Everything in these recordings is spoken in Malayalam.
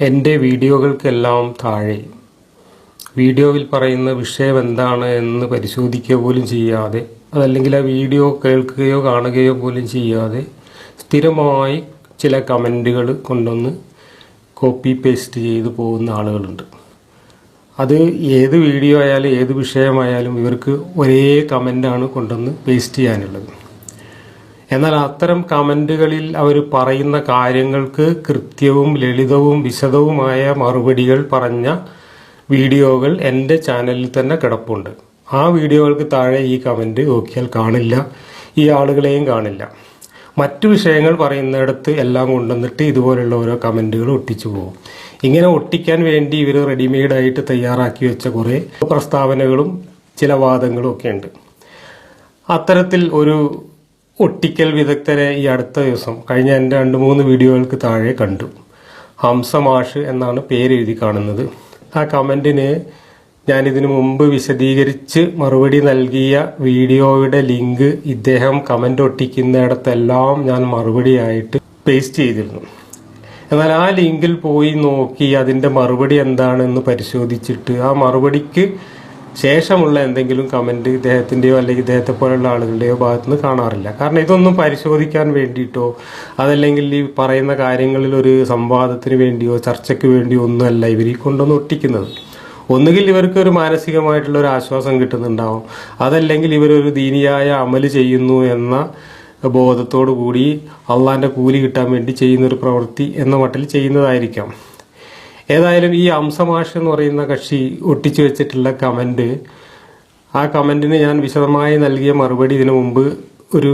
എന്റെ വീഡിയോകൾക്കെല്ലാം താഴെ. വീഡിയോയിൽ പറയുന്ന വിഷയം എന്താണ് എന്ന് പരിശോധിക്കുക പോലും ചെയ്യാതെ അതല്ലെങ്കിൽ ആ വീഡിയോ കേൾക്കുകയോ കാണുകയോ പോലും ചെയ്യാതെ സ്ഥിരമായി ചില കമന്റുകൾ കൊണ്ടൊന്ന് കോപ്പി പേസ്റ്റ് ചെയ്തു പോകുന്ന ആളുകളുണ്ട്. അത് ഏത് വീഡിയോ ആയാലും ഏത് വിഷയമായാലും ഇവർക്ക് ഒരേ കമന്റാണ് കൊണ്ടൊന്ന് പേസ്റ്റ് ചെയ്യാനുള്ളത്. എന്നാൽ അത്തരം കമന്റുകളിൽ അവർ പറയുന്ന കാര്യങ്ങൾക്ക് കൃത്യവും ലളിതവും വിശദവുമായ മറുപടികൾ പറഞ്ഞ വീഡിയോകൾ എന്റെ ചാനലിൽ തന്നെ കിടപ്പുണ്ട്. ആ വീഡിയോകൾക്ക് താഴെ ഈ കമന്റ് നോക്കിയാൽ കാണില്ല. ഈ ആളുകളെയും കാണില്ല. മറ്റു വിഷയങ്ങൾ പറയുന്നിടത്ത് എല്ലാം കൊണ്ടുവന്നിട്ട് ഇതുപോലുള്ള ഓരോ കമന്റുകൾ ഒട്ടിച്ചു പോകും. ഇങ്ങനെ ഒട്ടിക്കാൻ വേണ്ടി ഇവർ റെഡിമെയ്ഡായിട്ട് തയ്യാറാക്കി വെച്ച കുറേ പ്രസ്താവനകളും ചില വാദങ്ങളും ഒക്കെ ഉണ്ട്. അത്തരത്തിൽ ഒരു ഒട്ടിക്കൽ വിദഗ്ധരെ ഈ അടുത്ത ദിവസം കഴിഞ്ഞ എന്റെ രണ്ട് മൂന്ന് വീഡിയോകൾക്ക് താഴെ കണ്ടു. ഹംസമാഷ് എന്നാണ് പേരെഴുതി കാണുന്നത്. ആ കമന്റിന് ഞാനിതിനു മുമ്പ് വിശദീകരിച്ച് മറുപടി നൽകിയ വീഡിയോയുടെ ലിങ്ക് ഇദ്ദേഹം കമന്റ് ഒട്ടിക്കുന്നിടത്തെല്ലാം ഞാൻ മറുപടിയായിട്ട് പേസ്റ്റ് ചെയ്തിരുന്നു. എന്നാൽ ആ ലിങ്കിൽ പോയി നോക്കി അതിന്റെ മറുപടി എന്താണെന്ന് പരിശോധിച്ചിട്ട് ആ മറുപടിക്ക് ശേഷമുള്ള എന്തെങ്കിലും കമന്റ് ഇദ്ദേഹത്തിന്റെയോ അല്ലെങ്കിൽ ഇദ്ദേഹത്തെ പോലെയുള്ള ആളുകളുടെയോ ഭാഗത്തു നിന്ന് കാണാറില്ല. കാരണം ഇതൊന്നും പരിശോധിക്കാൻ വേണ്ടിയിട്ടോ അതല്ലെങ്കിൽ ഈ പറയുന്ന കാര്യങ്ങളിൽ ഒരു സംവാദത്തിന് വേണ്ടിയോ ചർച്ചയ്ക്ക് വേണ്ടിയോ ഒന്നുമല്ല ഇവർ ഈ കൊണ്ടൊന്ന് ഒട്ടിക്കുന്നത്. ഒന്നുകിൽ ഇവർക്ക് ഒരു മാനസികമായിട്ടുള്ള ഒരു ആശ്വാസം കിട്ടുന്നുണ്ടാവും. അതല്ലെങ്കിൽ ഇവരൊരു ദീനിയായ അമൽ ചെയ്യുന്നു എന്ന ബോധത്തോടു കൂടി അള്ളാന്റെ കൂലി കിട്ടാൻ വേണ്ടി ചെയ്യുന്നൊരു പ്രവൃത്തി എന്ന മട്ടിൽ ചെയ്യുന്നതായിരിക്കാം. ഏതായാലും ഈ അംസമാഷ് എന്ന് പറയുന്ന കക്ഷി ഒട്ടിച്ചു വെച്ചിട്ടുള്ള കമന്റ് ആ കമന്റിന് ഞാൻ വിശദമായി നൽകിയ മറുപടി ഇതിനു മുമ്പ് ഒരു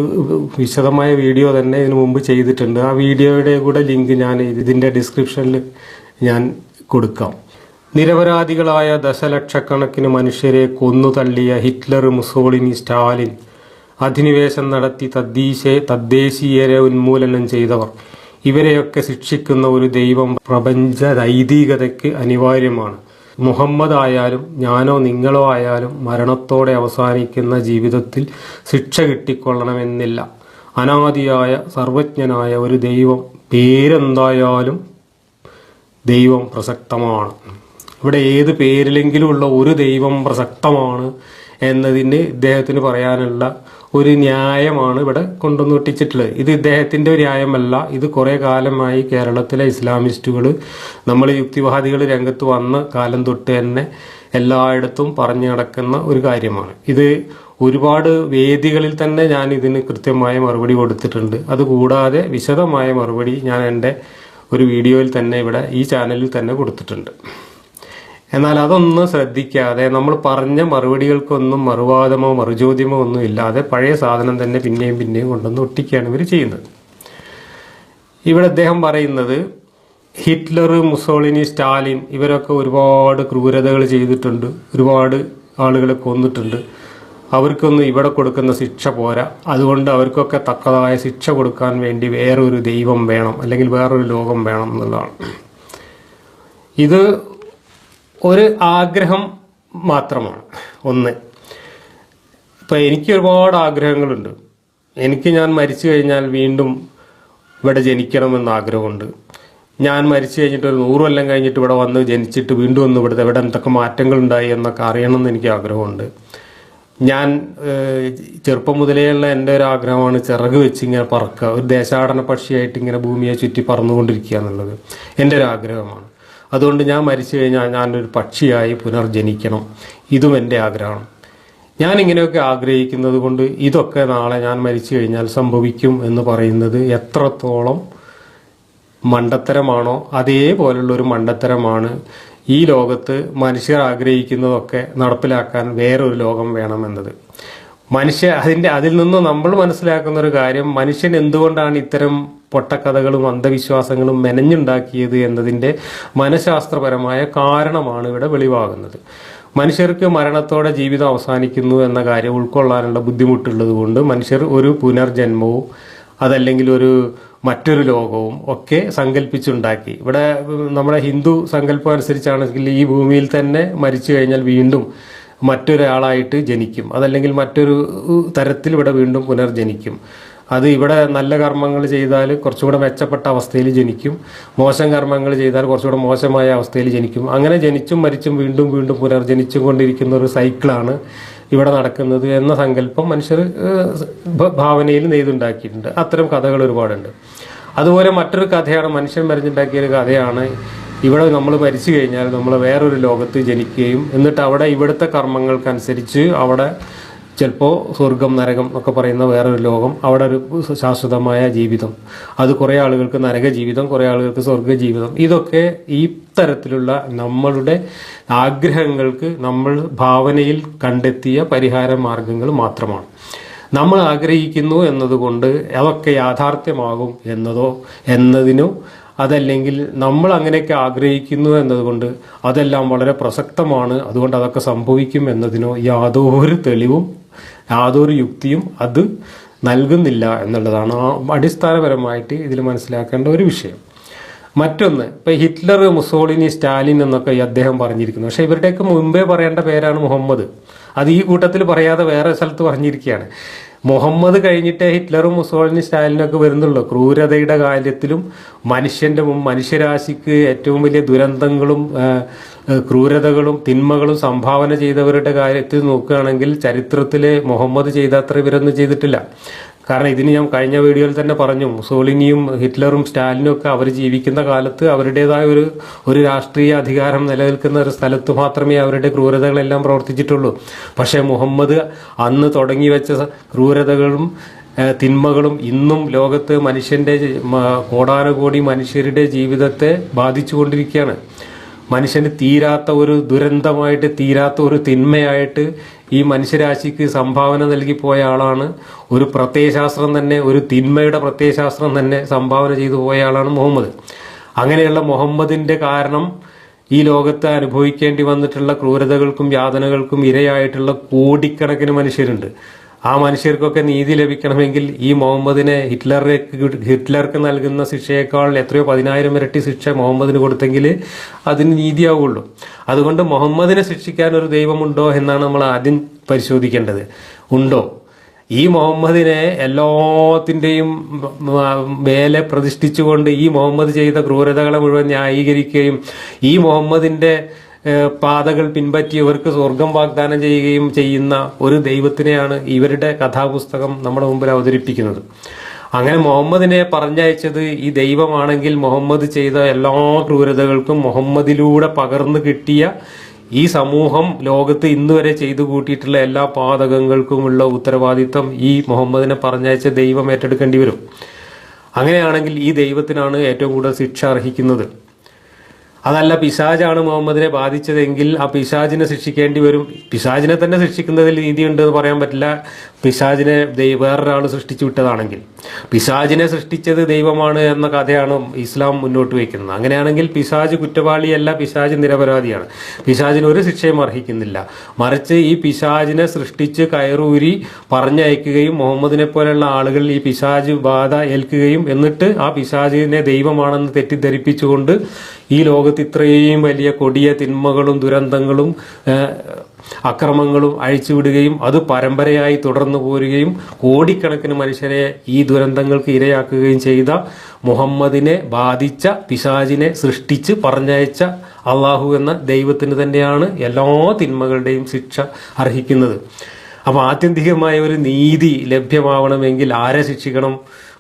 വിശദമായ വീഡിയോ തന്നെ ഇതിനു മുമ്പ് ചെയ്തിട്ടുണ്ട്. ആ വീഡിയോയുടെ കൂടെ ലിങ്ക് ഞാൻ ഇതിന്റെ ഡിസ്ക്രിപ്ഷനിൽ ഞാൻ കൊടുക്കാം. നിരപരാധികളായ ദശലക്ഷക്കണക്കിന് മനുഷ്യരെ കൊന്നു തള്ളിയ ഹിറ്റ്ലർ മുസോളിനി സ്റ്റാലിൻ അധിനിവേശം നടത്തി തദ്ദേശീയ തദ്ദേശീയരെ ഉന്മൂലനം ചെയ്തവർ. ഇവരെയൊക്കെ ശിക്ഷിക്കുന്ന ഒരു ദൈവം പ്രപഞ്ച നൈതികതയ്ക്ക് അനിവാര്യമാണ്. മുഹമ്മദ് ആയാലും ഞാനോ നിങ്ങളോ ആയാലും മരണത്തോടെ അവസാനിക്കുന്ന ജീവിതത്തിൽ ശിക്ഷ കിട്ടിക്കൊള്ളണമെന്നില്ല. അനാദിയായ സർവജ്ഞനായ ഒരു ദൈവം പേരെന്തായാലും ദൈവം പ്രസക്തമാണ്. ഇവിടെ ഏത് പേരിലെങ്കിലും ഉള്ള ഒരു ദൈവം പ്രസക്തമാണ് എന്നതിന് ഇദ്ദേഹത്തിന് പറയാനുള്ള ഒരു ന്യായമാണ് ഇവിടെ കൊണ്ടുവന്ന് ഒട്ടിച്ചിട്ടുള്ളത്. ഇത് ഇദ്ദേഹത്തിന്റെ ഒരു ന്യായമല്ല. ഇത് കുറേ കാലമായി കേരളത്തിലെ ഇസ്ലാമിസ്റ്റുകൾ നമ്മൾ യുക്തിവാദികൾ രംഗത്ത് വന്ന കാലം തൊട്ട് തന്നെ എല്ലായിടത്തും പറഞ്ഞു നടക്കുന്ന ഒരു കാര്യമാണ്. ഇത് ഒരുപാട് വേദികളിൽ തന്നെ ഞാൻ ഇതിന് കൃത്യമായ മറുപടി കൊടുത്തിട്ടുണ്ട്. അതുകൂടാതെ വിശദമായ മറുപടി ഞാൻ എന്റെ ഒരു വീഡിയോയിൽ തന്നെ ഇവിടെ ഈ ചാനലിൽ തന്നെ കൊടുത്തിട്ടുണ്ട്. എന്നാൽ അതൊന്നും ശ്രദ്ധിക്കാതെ നമ്മൾ പറഞ്ഞ മറുപടികൾക്കൊന്നും മറുവാദമോ മറുചോദ്യമോ ഒന്നും ഇല്ലാതെ പഴയ സാധനം തന്നെ പിന്നെയും പിന്നെയും കൊണ്ടുവന്ന് ഒട്ടിക്കുകയാണ് ഇവർ ചെയ്യുന്നത്. ഇവിടെ അദ്ദേഹം പറയുന്നത് ഹിറ്റ്ലർ മുസോളിനി സ്റ്റാലിൻ ഇവരൊക്കെ ഒരുപാട് ക്രൂരതകൾ ചെയ്തിട്ടുണ്ട്. ഒരുപാട് ആളുകളെ കൊന്നിട്ടുണ്ട്. അവർക്കൊന്നും ഇവിടെ കൊടുക്കുന്ന ശിക്ഷ പോരാ. അതുകൊണ്ട് അവർക്കൊക്കെ തക്കതായ ശിക്ഷ കൊടുക്കാൻ വേണ്ടി വേറൊരു ദൈവം വേണം അല്ലെങ്കിൽ വേറൊരു ലോകം വേണം എന്നുള്ളതാണ്. ഇത് ഒരു ആഗ്രഹം മാത്രമാണ്. ഒന്ന്. ഇപ്പം എനിക്ക് ഒരുപാട് ആഗ്രഹങ്ങളുണ്ട്. എനിക്ക് ഞാൻ മരിച്ചു കഴിഞ്ഞാൽ വീണ്ടും ഇവിടെ ജനിക്കണമെന്ന് ആഗ്രഹമുണ്ട്. ഞാൻ മരിച്ചു കഴിഞ്ഞിട്ട് ഒരു നൂറ് കൊല്ലം കഴിഞ്ഞിട്ട് ഇവിടെ വന്ന് ജനിച്ചിട്ട് വീണ്ടും ഒന്ന് ഇവിടുത്തെ ഇവിടെ എന്തൊക്കെ മാറ്റങ്ങൾ ഉണ്ടായി എന്നൊക്കെ അറിയണമെന്ന് എനിക്ക് ആഗ്രഹമുണ്ട്. ഞാൻ ചെറുപ്പം മുതലേയുള്ള എന്റെ ഒരു ആഗ്രഹമാണ് ചിറക് വെച്ച് ഇങ്ങനെ പറക്കുക. ഒരു ദേശാടന പക്ഷിയായിട്ട് ഇങ്ങനെ ഭൂമിയെ ചുറ്റി പറന്നുകൊണ്ടിരിക്കുക എന്നുള്ളത്. എന്റെ ഒരു ആഗ്രഹമാണ്. അതുകൊണ്ട് ഞാൻ മരിച്ചു കഴിഞ്ഞാൽ ഞാനൊരു പക്ഷിയായി പുനർജനിക്കണം. ഇതും എന്റെ ആഗ്രഹമാണ്. ഞാൻ ഇങ്ങനെയൊക്കെ ആഗ്രഹിക്കുന്നത് കൊണ്ട് ഇതൊക്കെ നാളെ ഞാൻ മരിച്ചു കഴിഞ്ഞാൽ സംഭവിക്കും എന്ന് പറയുന്നത് എത്രത്തോളം മണ്ടത്തരമാണോ അതേപോലുള്ള ഒരു മണ്ടത്തരമാണ് ഈ ലോകത്ത് മനുഷ്യർ ആഗ്രഹിക്കുന്നതൊക്കെ നടപ്പിലാക്കാൻ വേറൊരു ലോകം വേണമെന്നത്. മനുഷ്യ അതിന്റെ അതിൽ നിന്ന് നമ്മൾ മനസ്സിലാക്കുന്ന ഒരു കാര്യം മനുഷ്യൻ എന്തുകൊണ്ടാണ് ഇത്തരം പൊട്ടക്കഥകളും അന്ധവിശ്വാസങ്ങളും മെനഞ്ഞുണ്ടാക്കിയത് എന്നതിന്റെ മനഃശാസ്ത്രപരമായ കാരണമാണ് ഇവിടെ വെളിവാകുന്നത്. മനുഷ്യർക്ക് മരണത്തോടെ ജീവിതം അവസാനിക്കുന്നു എന്ന കാര്യം ഉൾക്കൊള്ളാനുള്ള ബുദ്ധിമുട്ടുള്ളത് കൊണ്ട് മനുഷ്യർ ഒരു പുനർജന്മവും അതല്ലെങ്കിൽ ഒരു മറ്റൊരു ലോകവും ഒക്കെ സങ്കല്പിച്ചുണ്ടാക്കി ഇവിടെ നമ്മുടെ ഹിന്ദു സങ്കല്പം അനുസരിച്ചാണെങ്കിൽ ഈ ഭൂമിയിൽ തന്നെ മരിച്ചു കഴിഞ്ഞാൽ വീണ്ടും മറ്റൊരാളായിട്ട് ജനിക്കും. അതല്ലെങ്കിൽ മറ്റൊരു തരത്തിൽ ഇവിടെ വീണ്ടും പുനർജനിക്കും. അത് ഇവിടെ നല്ല കർമ്മങ്ങൾ ചെയ്താൽ കുറച്ചുകൂടെ മെച്ചപ്പെട്ട അവസ്ഥയിൽ ജനിക്കും. മോശം കർമ്മങ്ങൾ ചെയ്താൽ കുറച്ചുകൂടെ മോശമായ അവസ്ഥയിൽ ജനിക്കും. അങ്ങനെ ജനിച്ചും മരിച്ചും വീണ്ടും വീണ്ടും പുനർജനിച്ചും കൊണ്ടിരിക്കുന്ന ഒരു സൈക്കിളാണ് ഇവിടെ നടക്കുന്നത് എന്ന സങ്കല്പം മനുഷ്യർ ഭാവനയിൽ നെയ്തുണ്ടാക്കിയിട്ടുണ്ട്. അത്തരം കഥകൾ ഒരുപാടുണ്ട്. അതുപോലെ മറ്റൊരു കഥയാണ് മനുഷ്യൻ മരിഞ്ഞുണ്ടാക്കിയ ഒരു കഥയാണ് ഇവിടെ നമ്മൾ മരിച്ചു കഴിഞ്ഞാൽ നമ്മൾ വേറൊരു ലോകത്ത് ജനിക്കുകയും എന്നിട്ട് അവിടെ ഇവിടുത്തെ കർമ്മങ്ങൾക്കനുസരിച്ച് അവിടെ ചിലപ്പോൾ സ്വർഗം നരകം ഒക്കെ പറയുന്ന വേറൊരു ലോകം അവിടെ ഒരു ശാശ്വതമായ ജീവിതം. അത് കുറേ ആളുകൾക്ക് നരക ജീവിതം കുറേ ആളുകൾക്ക് സ്വർഗ ജീവിതം. ഇതൊക്കെ ഈ തരത്തിലുള്ള നമ്മളുടെ ആഗ്രഹങ്ങൾക്ക് നമ്മൾ ഭാവനയിൽ കണ്ടെത്തിയ പരിഹാര മാർഗങ്ങൾ മാത്രമാണ്. നമ്മൾ ആഗ്രഹിക്കുന്നു എന്നതുകൊണ്ട് അതൊക്കെ യാഥാർത്ഥ്യമാകും എന്നതോ എന്നതിനോ അതല്ലെങ്കിൽ നമ്മൾ അങ്ങനെയൊക്കെ ആഗ്രഹിക്കുന്നു എന്നതുകൊണ്ട് അതെല്ലാം വളരെ പ്രസക്തമാണ്. അതുകൊണ്ട് അതൊക്കെ സംഭവിക്കും എന്നതിനോ യാതൊരു തെളിവും യാതൊരു യുക്തിയും അത് നൽകുന്നില്ല എന്നുള്ളതാണ് അടിസ്ഥാനപരമായിട്ട് ഇതിൽ മനസ്സിലാക്കേണ്ട ഒരു വിഷയം. മറ്റൊന്ന് ഇപ്പൊ ഹിറ്റ്ലർ മുസോളിനി സ്റ്റാലിൻ എന്നൊക്കെ ഈ അദ്ദേഹം പറഞ്ഞിരിക്കുന്നു. പക്ഷെ ഇവരുടെയൊക്കെ മുമ്പേ പറയേണ്ട പേരാണ് മുഹമ്മദ്. അത് ഈ കൂട്ടത്തിൽ പറയാതെ വേറെ സ്ഥലത്ത് പറഞ്ഞിരിക്കുകയാണ്. മുഹമ്മദ് കഴിഞ്ഞിട്ടേ ഹിറ്റ്ലറും മുസോളിനി സ്റ്റാലിനൊക്കെ വരുന്നുള്ളൂ. ക്രൂരതയുടെ കാര്യത്തിലും മനുഷ്യന്റെ മനുഷ്യരാശിക്ക് ഏറ്റവും വലിയ ദുരന്തങ്ങളും ക്രൂരതകളും തിന്മകളും സംഭാവന ചെയ്തവരുടെ കാര്യത്തിൽ നോക്കുകയാണെങ്കിൽ ചരിത്രത്തിലെ മുഹമ്മദ് ചെയ്ത അത്ര ഇവരൊന്നും ചെയ്തിട്ടില്ല. കാരണം ഇതിന് ഞാൻ കഴിഞ്ഞ വീഡിയോയിൽ തന്നെ പറഞ്ഞു മുസോളിനിയും ഹിറ്റ്ലറും സ്റ്റാലിനും ഒക്കെ അവർ ജീവിക്കുന്ന കാലത്ത് അവരുടേതായ ഒരു ഒരു രാഷ്ട്രീയ അധികാരം നിലനിൽക്കുന്ന ഒരു സ്ഥലത്ത് മാത്രമേ അവരുടെ ക്രൂരതകളെല്ലാം പ്രവർത്തിച്ചിട്ടുള്ളൂ. പക്ഷേ മുഹമ്മദ് അന്ന് തുടങ്ങി വെച്ച ക്രൂരതകളും തിന്മകളും ഇന്നും ലോകത്ത് മനുഷ്യന്റെ കോടാനുകോടി മനുഷ്യരുടെ ജീവിതത്തെ ബാധിച്ചുകൊണ്ടിരിക്കുകയാണ്. മനുഷ്യന് തീരാത്ത ഒരു ദുരന്തമായിട്ട് തീരാത്ത ഒരു തിന്മയായിട്ട് ഈ മനുഷ്യരാശിക്ക് സംഭാവന നൽകി പോയ ആളാണ്. ഒരു പ്രത്യയശാസ്ത്രം തന്നെ ഒരു തിന്മയുടെ പ്രത്യയശാസ്ത്രം തന്നെ സംഭാവന ചെയ്തു പോയ ആളാണ് മുഹമ്മദ്. അങ്ങനെയുള്ള മുഹമ്മദിന്റെ കാരണം ഈ ലോകത്ത് അനുഭവിക്കേണ്ടി വന്നിട്ടുള്ള ക്രൂരതകൾക്കും യാതനകൾക്കും ഇരയായിട്ടുള്ള കോടിക്കണക്കിന് മനുഷ്യരുണ്ട്. ആ മനുഷ്യർക്കൊക്കെ നീതി ലഭിക്കണമെങ്കിൽ ഈ മുഹമ്മദിനെ ഹിറ്റ്ലറെ ഹിറ്റ്ലർക്ക് നൽകുന്ന ശിക്ഷയേക്കാൾ എത്രയോ പതിനായിരം ഇരട്ടി ശിക്ഷ മുഹമ്മദിന് കൊടുത്തെങ്കിൽ അതിന് നീതിയാവുള്ളൂ. അതുകൊണ്ട് മുഹമ്മദിനെ ശിക്ഷിക്കാൻ ഒരു ദൈവമുണ്ടോ എന്നാണ് നമ്മൾ ആദ്യം പരിശോധിക്കേണ്ടത്. ഉണ്ടോ? ഈ മുഹമ്മദിനെ എല്ലാത്തിന്റെയും മേലെ പ്രതിഷ്ഠിച്ചുകൊണ്ട് ഈ മുഹമ്മദ് ചെയ്ത ക്രൂരതകളെ മുഴുവൻ ന്യായീകരിക്കുകയും ഈ മുഹമ്മദിന്റെ ഏഹ്, പാതകൾ പിൻപറ്റിയവർക്ക് സ്വർഗം വാഗ്ദാനം ചെയ്യുകയും ചെയ്യുന്ന ഒരു ദൈവത്തിനെയാണ് ഇവരുടെ കഥാപുസ്തകം നമ്മുടെ മുമ്പിൽ അവതരിപ്പിക്കുന്നത്. അങ്ങനെ മുഹമ്മദിനെ പറഞ്ഞയച്ചത് ഈ ദൈവമാണെങ്കിൽ മുഹമ്മദ് ചെയ്ത എല്ലാ ക്രൂരതകൾക്കും മുഹമ്മദിലൂടെ പകർന്നു കിട്ടിയ ഈ സമൂഹം ലോകത്ത് ഇന്ന് വരെ ചെയ്തു കൂട്ടിയിട്ടുള്ള എല്ലാ പാതകങ്ങൾക്കുമുള്ള ഉത്തരവാദിത്തം ഈ മുഹമ്മദിനെ പറഞ്ഞയച്ച ദൈവം ഏറ്റെടുക്കേണ്ടി വരും. അങ്ങനെയാണെങ്കിൽ ഈ ദൈവത്തിനാണ് ഏറ്റവും കൂടുതൽ ശിക്ഷ അർഹിക്കുന്നത്. അതല്ല പിശാജാണ് മുഹമ്മദിനെ ബാധിച്ചതെങ്കിൽ ആ പിശാജിനെ ശിക്ഷിക്കേണ്ടി വരും. പിശാജിനെ തന്നെ ശിക്ഷിക്കുന്നതിൽ നീതിയുണ്ട് എന്ന് പറയാൻ പറ്റില്ല. പിശാജിനെ വേറൊരാൾ സൃഷ്ടിച്ചു വിട്ടതാണെങ്കിൽ. പിശാജിനെ സൃഷ്ടിച്ചത് ദൈവമാണ് എന്ന കഥയാണ് ഇസ്ലാം മുന്നോട്ട് വയ്ക്കുന്നത്. അങ്ങനെയാണെങ്കിൽ പിശാജ് കുറ്റവാളിയല്ല പിശാജ് നിരപരാധിയാണ്. പിശാജിന് ഒരു ശിക്ഷയും അർഹിക്കുന്നില്ല. മറിച്ച് ഈ പിശാജിനെ സൃഷ്ടിച്ച് കയറൂരി പറഞ്ഞയക്കുകയും മുഹമ്മദിനെ പോലെയുള്ള ആളുകൾ ഈ പിശാജ് ബാധ ഏൽക്കുകയും എന്നിട്ട് ആ പിശാജിനെ ദൈവമാണെന്ന് തെറ്റിദ്ധരിപ്പിച്ചുകൊണ്ട് ഈ ലോകത്ത് ഇത്രയും വലിയ കൊടിയ തിന്മകളും ദുരന്തങ്ങളും അക്രമങ്ങളും അഴിച്ചുവിടുകയും അത് പരമ്പരയായി തുടർന്നു പോരുകയും കോടിക്കണക്കിന് മനുഷ്യരെ ഈ ദുരന്തങ്ങൾക്ക് ഇരയാക്കുകയും ചെയ്ത മുഹമ്മദിനെ ബാധിച്ച പിശാജിനെ സൃഷ്ടിച്ച് പറഞ്ഞയച്ച അള്ളാഹു എന്ന ദൈവത്തിന് തന്നെയാണ് എല്ലാ തിന്മകളുടെയും ശിക്ഷ അർഹിക്കുന്നത്. അപ്പോൾ ആത്യന്തികമായ ഒരു നീതി ലഭ്യമാവണമെങ്കിൽ ആരെ ശിക്ഷിക്കണം?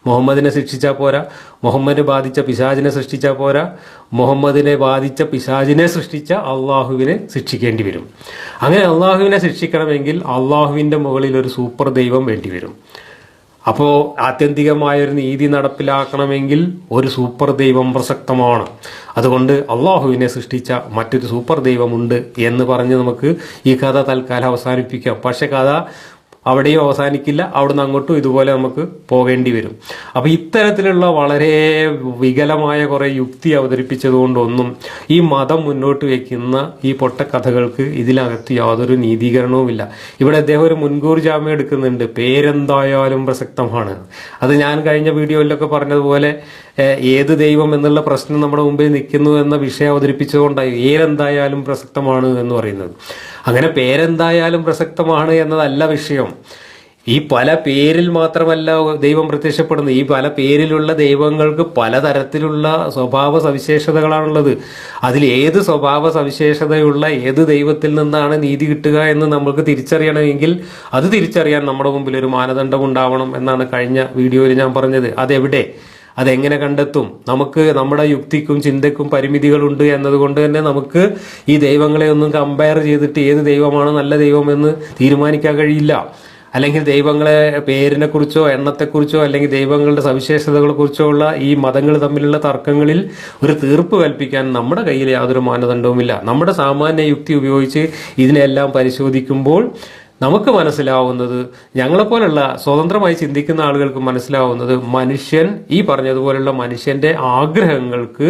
മുഹമ്മദിനെ ശിക്ഷിച്ചാൽ പോരാ. മുഹമ്മദിനെ ബാധിച്ച പിശാജിനെ സൃഷ്ടിച്ചാൽ പോരാ. മുഹമ്മദിനെ ബാധിച്ച പിശാജിനെ സൃഷ്ടിച്ച അള്ളാഹുവിനെ ശിക്ഷിക്കേണ്ടി വരും. അങ്ങനെ അള്ളാഹുവിനെ ശിക്ഷിക്കണമെങ്കിൽ അള്ളാഹുവിന്റെ മുകളിൽ ഒരു സൂപ്പർ ദൈവം വേണ്ടി വരും. അപ്പോൾ ആത്യന്തികമായൊരു നീതി നടപ്പിലാക്കണമെങ്കിൽ ഒരു സൂപ്പർ ദൈവം പ്രസക്തമാണ്. അതുകൊണ്ട് അള്ളാഹുവിനെ സൃഷ്ടിച്ച മറ്റൊരു സൂപ്പർ ദൈവമുണ്ട് എന്ന് പറഞ്ഞ് നമുക്ക് ഈ കഥ തൽക്കാലം അവസാനിപ്പിക്കാം. പക്ഷേ കഥ അവിടെയും അവസാനിക്കില്ല. അവിടുന്ന് അങ്ങോട്ടും ഇതുപോലെ നമുക്ക് പോകേണ്ടി വരും. അപ്പൊ ഇത്തരത്തിലുള്ള വളരെ വികലമായ കുറെ യുക്തി അവതരിപ്പിച്ചതുകൊണ്ടൊന്നും ഈ മതം മുന്നോട്ട് വയ്ക്കുന്ന ഈ പൊട്ടക്കഥകൾക്ക് ഇതിനകത്ത് യാതൊരു നീതീകരണവുമില്ല. ഇവിടെ അദ്ദേഹം ഒരു മുൻകൂർ ജാമ്യം എടുക്കുന്നുണ്ട്. പേരെന്തായാലും പ്രസക്തമാണ്. അത് ഞാൻ കഴിഞ്ഞ വീഡിയോയിലൊക്കെ പറഞ്ഞതുപോലെ ഏത് ദൈവം എന്നുള്ള പ്രശ്നം നമ്മുടെ മുമ്പിൽ നിൽക്കുന്നു എന്ന വിഷയം അവതരിപ്പിച്ചുകൊണ്ടായി ഏരെന്തായാലും പ്രസക്തമാണ് എന്ന് പറയുന്നത്. അങ്ങനെ പേരെന്തായാലും പ്രസക്തമാണ് എന്നതല്ല വിഷയം. ഈ പല പേരിൽ മാത്രമല്ല ദൈവം പ്രത്യക്ഷപ്പെടുന്നത്. ഈ പല പേരിലുള്ള ദൈവങ്ങൾക്ക് പലതരത്തിലുള്ള സ്വഭാവ സവിശേഷതകളാണുള്ളത്. അതിൽ ഏത് സ്വഭാവ സവിശേഷതയുള്ള ഏത് ദൈവത്തിൽ നിന്നാണ് നീതി കിട്ടുക എന്ന് നമ്മൾക്ക് തിരിച്ചറിയണമെങ്കിൽ അത് തിരിച്ചറിയാൻ നമ്മുടെ മുമ്പിൽ ഒരു മാനദണ്ഡം ഉണ്ടാവണം എന്നാണ് കഴിഞ്ഞ വീഡിയോയിൽ ഞാൻ പറഞ്ഞത്. അതെവിടെ? അതെങ്ങനെ കണ്ടെത്തും? നമുക്ക് നമ്മുടെ യുക്തിക്കും ചിന്തക്കും പരിമിതികളുണ്ട് എന്നതുകൊണ്ട് തന്നെ നമുക്ക് ഈ ദൈവങ്ങളെ ഒന്നും കമ്പയർ ചെയ്തിട്ട് ഏത് ദൈവമാണ് നല്ല ദൈവമെന്ന് തീരുമാനിക്കാൻ കഴിയില്ല. അല്ലെങ്കിൽ ദൈവങ്ങളെ പേരിനെ കുറിച്ചോ എണ്ണത്തെക്കുറിച്ചോ അല്ലെങ്കിൽ ദൈവങ്ങളുടെ സവിശേഷതകളെ കുറിച്ചോ ഉള്ള ഈ മതങ്ങൾ തമ്മിലുള്ള തർക്കങ്ങളിൽ ഒരു തീർപ്പ് കൽപ്പിക്കാൻ നമ്മുടെ കയ്യിൽ യാതൊരു മാനദണ്ഡവുമില്ല. നമ്മുടെ സാമാന്യ യുക്തി ഉപയോഗിച്ച് ഇതിനെല്ലാം പരിശോധിക്കുമ്പോൾ നമുക്ക് മനസ്സിലാവുന്നത് ഞങ്ങളെപ്പോലുള്ള സ്വതന്ത്രമായി ചിന്തിക്കുന്ന ആളുകൾക്ക് മനസ്സിലാവുന്നത് മനുഷ്യൻ ഈ പറഞ്ഞതുപോലുള്ള മനുഷ്യന്റെ ആഗ്രഹങ്ങൾക്ക്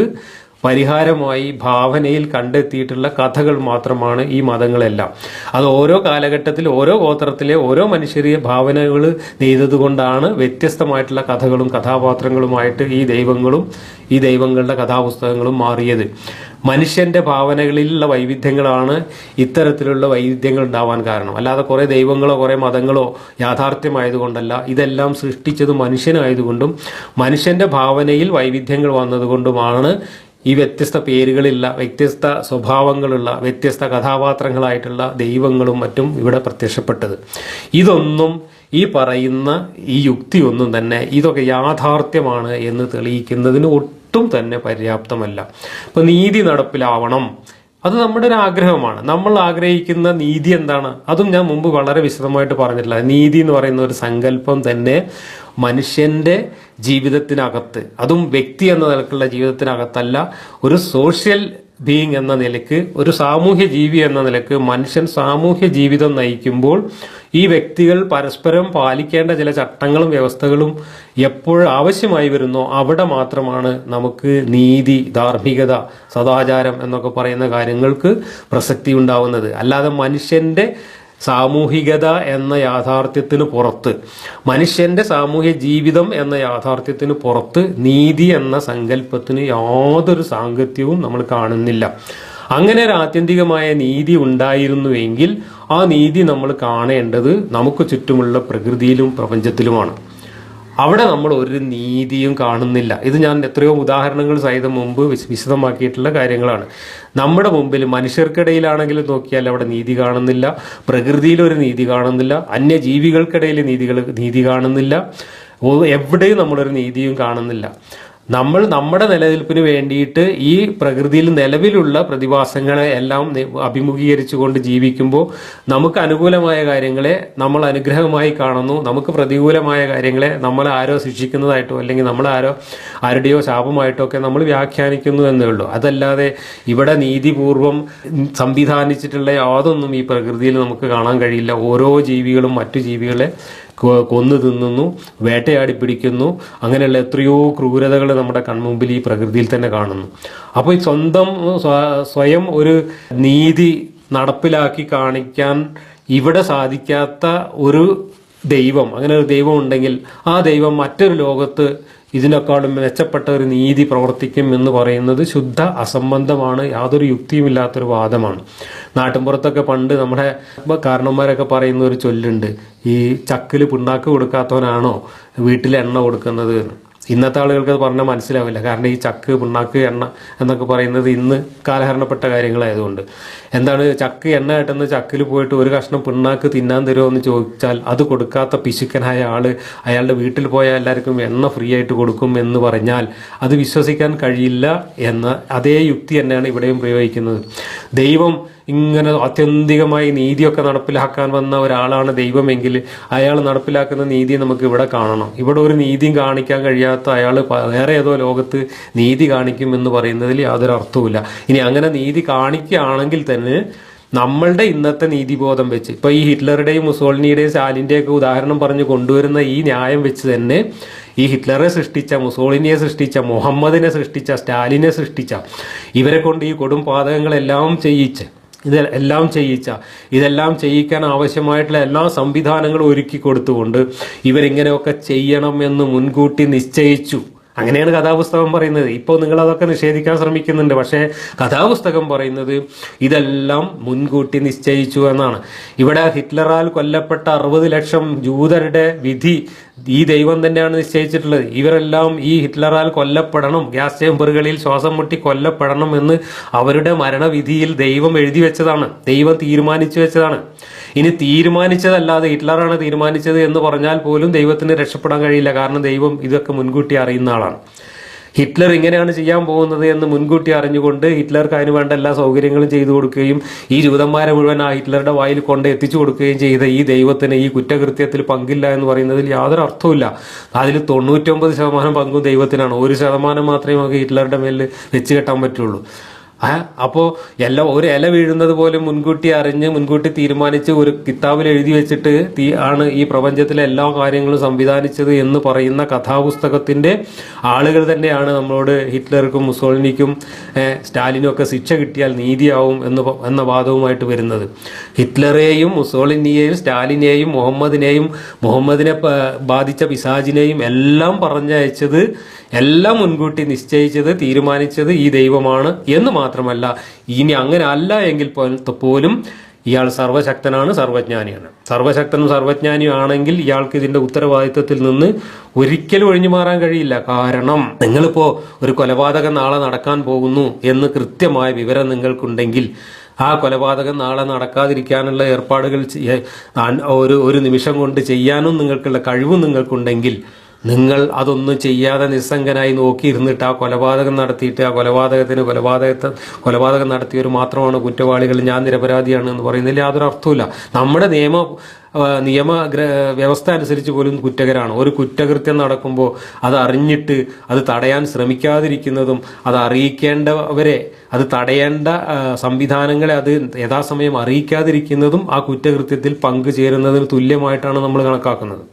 പരിഹാരമായി ഭാവനയിൽ കണ്ടെത്തിയിട്ടുള്ള കഥകൾ മാത്രമാണ് ഈ മതങ്ങളെല്ലാം. അത് ഓരോ കാലഘട്ടത്തിൽ ഓരോ ഗോത്രത്തിലെ ഓരോ മനുഷ്യരെ ഭാവനകൾ നെയ്തതുകൊണ്ടാണ് വ്യത്യസ്തമായിട്ടുള്ള കഥകളും കഥാപാത്രങ്ങളുമായിട്ട് ഈ ദൈവങ്ങളും ഈ ദൈവങ്ങളുടെ കഥാപുസ്തകങ്ങളും മാറിയത്. മനുഷ്യന്റെ ഭാവനകളിലുള്ള വൈവിധ്യങ്ങളാണ് ഇത്തരത്തിലുള്ള വൈവിധ്യങ്ങൾ ഉണ്ടാവാൻ കാരണം. അല്ലാതെ കുറേ ദൈവങ്ങളോ കുറേ മതങ്ങളോ യാഥാർത്ഥ്യമായതുകൊണ്ടല്ല ഇതെല്ലാം സൃഷ്ടിച്ചത് മനുഷ്യനായതുകൊണ്ടും മനുഷ്യന്റെ ഭാവനയിൽ വൈവിധ്യങ്ങൾ വന്നതുകൊണ്ടുമാണ് ഈ വ്യത്യസ്ത പേരുകളില്ല വ്യത്യസ്ത സ്വഭാവങ്ങളുള്ള വ്യത്യസ്ത കഥാപാത്രങ്ങളായിട്ടുള്ള ദൈവങ്ങളും മറ്റും ഇവിടെ പ്രത്യക്ഷപ്പെട്ടത്. ഇതൊന്നും ഈ പറയുന്ന ഈ യുക്തിയൊന്നും തന്നെ ഇതൊക്കെ യാഥാർത്ഥ്യമാണ് എന്ന് തെളിയിക്കുന്നതിന് ഒട്ടും തന്നെ പര്യാപ്തമല്ല. ഇപ്പൊ നീതി നടപ്പിലാവണം. അത് നമ്മുടെ ഒരു ആഗ്രഹമാണ്. നമ്മൾ ആഗ്രഹിക്കുന്ന നീതി എന്താണ്? അതും ഞാൻ മുമ്പ് വളരെ വിശദമായിട്ട് പറഞ്ഞിട്ടില്ല. നീതി എന്ന് പറയുന്ന ഒരു സങ്കല്പം തന്നെ മനുഷ്യന്റെ ജീവിതത്തിനകത്ത് അതും വ്യക്തി എന്ന നിലക്കുള്ള ജീവിതത്തിനകത്തല്ല ഒരു സോഷ്യൽ ബീയിങ് എന്ന നിലയ്ക്ക് ഒരു സാമൂഹ്യ ജീവി എന്ന നിലയ്ക്ക് മനുഷ്യൻ സാമൂഹ്യ ജീവിതം നയിക്കുമ്പോൾ ഈ വ്യക്തികൾ പരസ്പരം പാലിക്കേണ്ട ചില ചട്ടങ്ങളും വ്യവസ്ഥകളും എപ്പോൾ ആവശ്യമായി വരുന്നോ അവിടെ മാത്രമാണ് നമുക്ക് നീതി ധാർമ്മികത സദാചാരം എന്നൊക്കെ പറയുന്ന കാര്യങ്ങൾക്ക് പ്രസക്തി ഉണ്ടാവുന്നത്. അല്ലാതെ മനുഷ്യന്റെ സാമൂഹികത എന്ന യാഥാർത്ഥ്യത്തിന് പുറത്ത്. മനുഷ്യന്റെ സാമൂഹ്യ ജീവിതം എന്ന യാഥാർത്ഥ്യത്തിന് പുറത്ത് നീതി എന്ന സങ്കല്പത്തിന് യാതൊരു സാങ്കത്യവും നമ്മൾ കാണുന്നില്ല. അങ്ങനെ ഒരു ആത്യന്തികമായ നീതി ഉണ്ടായിരുന്നുവെങ്കിൽ ആ നീതി നമ്മൾ കാണേണ്ടത് നമുക്ക് ചുറ്റുമുള്ള പ്രകൃതിയിലും പ്രപഞ്ചത്തിലുമാണ്. അവിടെ നമ്മൾ ഒരു നീതിയും കാണുന്നില്ല. ഇത് ഞാൻ എത്രയോ ഉദാഹരണങ്ങൾ സഹിതം മുമ്പ് വിശദമാക്കിയിട്ടുള്ള കാര്യങ്ങളാണ്. നമ്മുടെ മുമ്പിൽ മനുഷ്യർക്കിടയിലാണെങ്കിലും നോക്കിയാൽ അവിടെ നീതി കാണുന്നില്ല. പ്രകൃതിയിൽ ഒരു നീതി കാണുന്നില്ല. അന്യജീവികൾക്കിടയിൽ നീതികൾ നീതി കാണുന്നില്ല. എവിടെയും നമ്മളൊരു നീതിയും കാണുന്നില്ല. നമ്മൾ നമ്മുടെ നിലനിൽപ്പിന് വേണ്ടിയിട്ട് ഈ പ്രകൃതിയിൽ നിലവിലുള്ള പ്രതിഭാസങ്ങളെ എല്ലാം അഭിമുഖീകരിച്ചുകൊണ്ട് ജീവിക്കുമ്പോൾ നമുക്ക് അനുകൂലമായ കാര്യങ്ങളെ നമ്മൾ അനുഗ്രഹമായി കാണുന്നു. നമുക്ക് പ്രതികൂലമായ കാര്യങ്ങളെ നമ്മൾ ആരോ ശിക്ഷിക്കുന്നതായിട്ടോ അല്ലെങ്കിൽ നമ്മൾ ആരോ ആരുടെയോ ശാപമായിട്ടോ ഒക്കെ നമ്മൾ വ്യാഖ്യാനിക്കുന്നു എന്നേ ഉള്ളൂ. അതല്ലാതെ ഇവിടെ നീതിപൂർവം സംവിധാനിച്ചിട്ടുള്ള യാതൊന്നും ഈ പ്രകൃതിയിൽ നമുക്ക് കാണാൻ കഴിയില്ല. ഓരോ ജീവികളും മറ്റു ജീവികളെ കൊന്നു തിന്നുന്നു വേട്ടയാടി പിടിക്കുന്നു. അങ്ങനെയുള്ള എത്രയോ ക്രൂരതകൾ നമ്മുടെ കൺമുമ്പിൽ ഈ പ്രകൃതിയിൽ തന്നെ കാണുന്നു. അപ്പോൾ ഈ സ്വന്തം സ്വയം ഒരു നീതി നടപ്പിലാക്കി കാണിക്കാൻ ഇവിടെ സാധിക്കാത്ത ഒരു ദൈവം അങ്ങനെ ഒരു ദൈവം ഉണ്ടെങ്കിൽ ആ ദൈവം മറ്റൊരു ലോകത്ത് ഇതിനേക്കാളും മെച്ചപ്പെട്ട ഒരു നീതി പ്രവർത്തിക്കും എന്ന് പറയുന്നത് ശുദ്ധ അസംബന്ധമാണ് യാതൊരു യുക്തിയുമില്ലാത്തൊരു വാദമാണ് നാട്ടിൻപുറത്തൊക്കെ പണ്ട് നമ്മുടെ കാരണന്മാരൊക്കെ പറയുന്ന ഒരു ചൊല്ലുണ്ട് ഈ ചക്കിൽ പിണ്ണാക്ക് കൊടുക്കാത്തവനാണോ വീട്ടിൽ എണ്ണ കൊടുക്കുന്നത്. ഇന്നത്തെ ആളുകൾക്ക് അത് പറഞ്ഞാൽ മനസ്സിലാവില്ല. കാരണം ഈ ചക്ക് പിണ്ണാക്ക് എണ്ണ എന്നൊക്കെ പറയുന്നത് ഇന്ന് കാലഹരണപ്പെട്ട കാര്യങ്ങളായതുകൊണ്ട്. എന്താണ് ചക്ക് എണ്ണ കിട്ടുന്ന ചക്കിൽ പോയിട്ട് ഒരു കഷ്ണം പിണ്ണാക്ക് തിന്നാൻ തരുമോ എന്ന് ചോദിച്ചാൽ അത് കൊടുക്കാത്ത പിശുക്കനായ ആൾ അയാളുടെ വീട്ടിൽ പോയാൽ എല്ലാവർക്കും എണ്ണ ഫ്രീ ആയിട്ട് കൊടുക്കും എന്ന് പറഞ്ഞാൽ അത് വിശ്വസിക്കാൻ കഴിയില്ല എന്ന അതേ യുക്തി തന്നെയാണ് ഇവിടെയും പ്രയോഗിക്കുന്നത്. ദൈവം ഇങ്ങനെ ആത്യന്തികമായി നീതിയൊക്കെ നടപ്പിലാക്കാൻ വന്ന ഒരാളാണ് ദൈവമെങ്കിൽ അയാൾ നടപ്പിലാക്കുന്ന നീതി നമുക്ക് ഇവിടെ കാണണം. ഇവിടെ ഒരു നീതിയും കാണിക്കാൻ കഴിയാത്ത അയാൾ വേറെ ഏതോ ലോകത്ത് നീതി കാണിക്കും എന്ന് പറയുന്നതിൽ യാതൊരു അർത്ഥവുമില്ല. ഇനി അങ്ങനെ നീതി കാണിക്കുകയാണെങ്കിൽ തന്നെ നമ്മളുടെ ഇന്നത്തെ നീതിബോധം വെച്ച് ഇപ്പൊ ഈ ഹിറ്റ്ലറുടെയും മുസോളിനിയുടെയും സ്റ്റാലിന്റെയൊക്കെ ഉദാഹരണം പറഞ്ഞ് കൊണ്ടുവരുന്ന ഈ ന്യായം വെച്ച് തന്നെ ഈ ഹിറ്റ്ലറെ സൃഷ്ടിച്ച മുസോളിനിയെ സൃഷ്ടിച്ച മുഹമ്മദിനെ സൃഷ്ടിച്ച സ്റ്റാലിനെ സൃഷ്ടിച്ച ഇവരെ കൊണ്ട് ഈ കൊടും പാതകങ്ങളെല്ലാം ചെയ്യിച്ച് ഇത് എല്ലാം ചെയ്യിച്ച ഇതെല്ലാം ചെയ്യിക്കാൻ ആവശ്യമായിട്ടുള്ള എല്ലാ സംവിധാനങ്ങളും ഒരുക്കി കൊടുത്തുകൊണ്ട് ഇവരിങ്ങനെയൊക്കെ ചെയ്യണം എന്ന് മുൻകൂട്ടി നിശ്ചയിച്ചു. അങ്ങനെയാണ് കഥാപുസ്തകം പറയുന്നത്. ഇപ്പോൾ നിങ്ങൾ അതൊക്കെ നിഷേധിക്കാൻ ശ്രമിക്കുന്നുണ്ട്. പക്ഷേ കഥാപുസ്തകം പറയുന്നത് ഇതെല്ലാം മുൻകൂട്ടി നിശ്ചയിച്ചു എന്നാണ്. ഇവിടെ ഹിറ്റ്ലറാൽ കൊല്ലപ്പെട്ട അറുപത് ലക്ഷം ജൂതരുടെ വിധി ഈ ദൈവം തന്നെയാണ് നിശ്ചയിച്ചിട്ടുള്ളത്. ഇവരെല്ലാം ഈ ഹിറ്റ്ലറാൽ കൊല്ലപ്പെടണം. ഗ്യാസ് ചേമ്പറുകളിൽ ശ്വാസം മുട്ടി കൊല്ലപ്പെടണം എന്ന് അവരുടെ മരണവിധിയിൽ ദൈവം എഴുതി വെച്ചതാണ്. ദൈവം തീരുമാനിച്ചു വെച്ചതാണ്. ഇനി തീരുമാനിച്ചതല്ലാതെ ഹിറ്റ്ലറാണ് തീരുമാനിച്ചത് എന്ന് പറഞ്ഞാൽ പോലും ദൈവത്തിന് രക്ഷപ്പെടാൻ കഴിയില്ല. കാരണം ദൈവം ഇതൊക്കെ മുൻകൂട്ടി അറിയുന്ന ആളാണ്. ഹിറ്റ്ലർ ഇങ്ങനെയാണ് ചെയ്യാൻ പോകുന്നത് എന്ന് മുൻകൂട്ടി അറിഞ്ഞുകൊണ്ട് ഹിറ്റ്ലർക്ക് അതിന് വേണ്ട എല്ലാ സൗകര്യങ്ങളും ചെയ്തു കൊടുക്കുകയും ഈ ജൂതന്മാരെ മുഴുവൻ ആ ഹിറ്റ്ലറുടെ വായിൽ കൊണ്ട് എത്തിച്ചു കൊടുക്കുകയും ചെയ്ത ഈ ദൈവത്തിന് ഈ കുറ്റകൃത്യത്തിൽ പങ്കില്ല എന്ന് പറയുന്നതിൽ യാതൊരു അർത്ഥവുമില്ല. അതിൽ തൊണ്ണൂറ്റൊമ്പത് ശതമാനം പങ്കും ദൈവത്തിനാണ്. ഒരു ശതമാനം മാത്രമേ നമുക്ക് ഹിറ്റ്ലറുടെ മേലിൽ വെച്ച് കെട്ടാൻ പറ്റുള്ളൂ. അപ്പോൾ എല്ലാം ഒരു ഇല വീഴുന്നത് പോലെ മുൻകൂട്ടി അറിഞ്ഞ് മുൻകൂട്ടി തീരുമാനിച്ച് ഒരു കിതാബിൽ എഴുതി വെച്ചിട്ട് ആണ് ഈ പ്രപഞ്ചത്തിലെ എല്ലാ കാര്യങ്ങളും സംവിധാനിച്ചത് എന്ന് പറയുന്ന കഥാപുസ്തകത്തിന്റെ ആളുകൾ തന്നെയാണ് നമ്മളോട് ഹിറ്റ്ലർക്കും മുസോളിനിക്കും സ്റ്റാലിനും ഒക്കെ ശിക്ഷ കിട്ടിയാൽ നീതിയാവും എന്ന് എന്ന വാദവുമായിട്ട് വരുന്നത്. ഹിറ്റ്ലറേയും മുസോളിനിയെയും സ്റ്റാലിനെയും മുഹമ്മദിനെയും മുഹമ്മദിനെ ബാധിച്ച പിശാജിനെയും എല്ലാം പറഞ്ഞയച്ചത് എല്ലാം മുൻകൂട്ടി നിശ്ചയിച്ചത് തീരുമാനിച്ചത് ഈ ദൈവമാണ് എന്ന് മാത്രമല്ല ഇനി അങ്ങനെ അല്ല എങ്കിൽ പോലും ഇയാൾ സർവശക്തനാണ് സർവജ്ഞാനിയാണ്. സർവശക്തനും സർവജ്ഞാനിയും ആണെങ്കിൽ ഇയാൾക്ക് ഇതിന്റെ ഉത്തരവാദിത്വത്തിൽ നിന്ന് ഒരിക്കലും ഒഴിഞ്ഞു മാറാൻ കഴിയില്ല. കാരണം നിങ്ങളിപ്പോ ഒരു കൊലപാതകം നാളെ നടക്കാൻ പോകുന്നു എന്ന് കൃത്യമായ വിവരം നിങ്ങൾക്കുണ്ടെങ്കിൽ ആ കൊലപാതകം നാളെ നടക്കാതിരിക്കാനുള്ള ഏർപ്പാടുകൾ ഒരു ഒരു നിമിഷം കൊണ്ട് ചെയ്യാനും നിങ്ങൾക്കുള്ള കഴിവും നിങ്ങൾക്കുണ്ടെങ്കിൽ നിങ്ങൾ അതൊന്നും ചെയ്യാതെ നിസ്സംഗനായി നോക്കിയിരുന്നിട്ട് ആ കൊലപാതകം നടത്തിയിട്ട് ആ കൊലപാതകത്തിന് കൊലപാതകത്തെ കൊലപാതകം നടത്തിയവർ മാത്രമാണ് കുറ്റവാളികൾ ഞാൻ നിരപരാധിയാണ് എന്ന് പറയുന്നതിൽ യാതൊരു അർത്ഥമില്ല നമ്മുടെ നിയമ നിയമ വ്യവസ്ഥ അനുസരിച്ച് പോലും കുറ്റകരാണ്. ഒരു കുറ്റകൃത്യം നടക്കുമ്പോൾ അത് അറിഞ്ഞിട്ട് അത് തടയാൻ ശ്രമിക്കാതിരിക്കുന്നതും അത് അറിയിക്കേണ്ടവരെ അത് തടയേണ്ട സംവിധാനങ്ങളെ അത് യഥാസമയം അറിയിക്കാതിരിക്കുന്നതും ആ കുറ്റകൃത്യത്തിൽ പങ്കുചേരുന്നതിന് തുല്യമായിട്ടാണ് നമ്മൾ കണക്കാക്കുന്നത്.